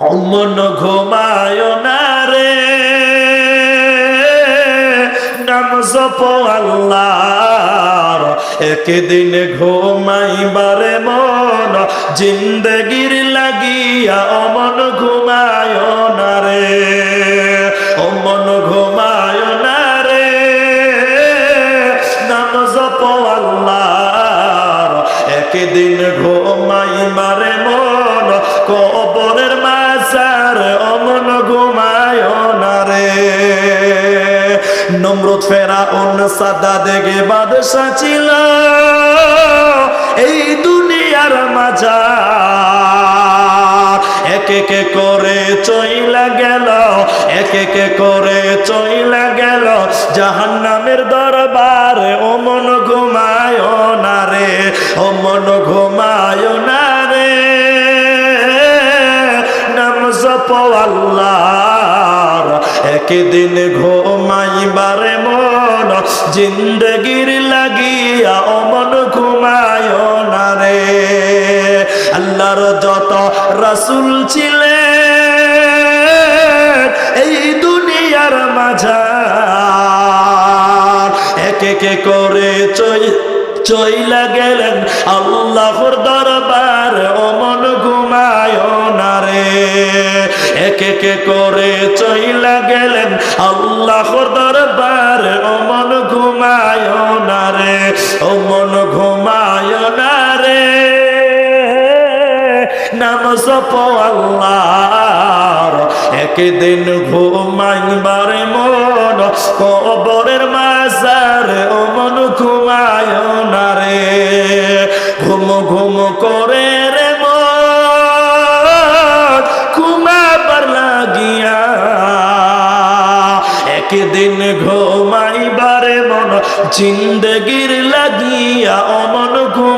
অমন ঘুমায় না রে। নাম জপ আল্লাহর। একদিন ঘুমাইবারে মন জিন্দগির লাগিয়া অমন ঘুমায় না রে। অমন ঘুমায় না রে। নাম জপ আল্লাহর। একদিন নমরুদ ফেরা অন্য সাদা দেখে বাদশা ছিল। এই দুনিয়ার মাজা এক করে চইলা গেল, এক করে চইলা গেল। জাহান নামের দরবার, ও মন ঘুমায় না রে, ও মন ঘুমায় না রে। নাম জপ আল্লাহর, একদিন মন জিন্দগির লাগিয়া অমন ঘুমায় না রে। আল্লাহর যত রাসুল ছিলেন এই দুনিয়ার মাঝার, এক একে করে চই চইলা গেলেন আল্লাহর দরবার, অমন ঘুমায় না রে। এক একে করে চইলা গেলেন আল্লাহর দরবার, অমন নাম জপ আল্লাহর। একদিন ঘুমাইবার মন, কবরের মাজার ও মন ঘুমায় না রে। ঘুম ঘুম করে রে মন লাগিয়া। একদিন ঘুমাইবারে মন, জিন্দগির লাগিয়া অমন রে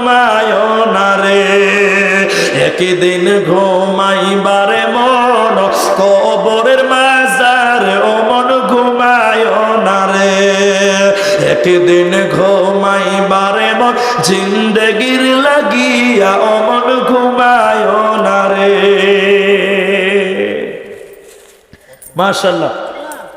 একদিন ঘুমাইবারে মন, কবরের মাজার অমন ঘুমায় না রে। একদিন ঘুমাইবারে মন, জিন্দগির লাগিয়া অমন ঘুমায় না রে। মাশাল্লাহ।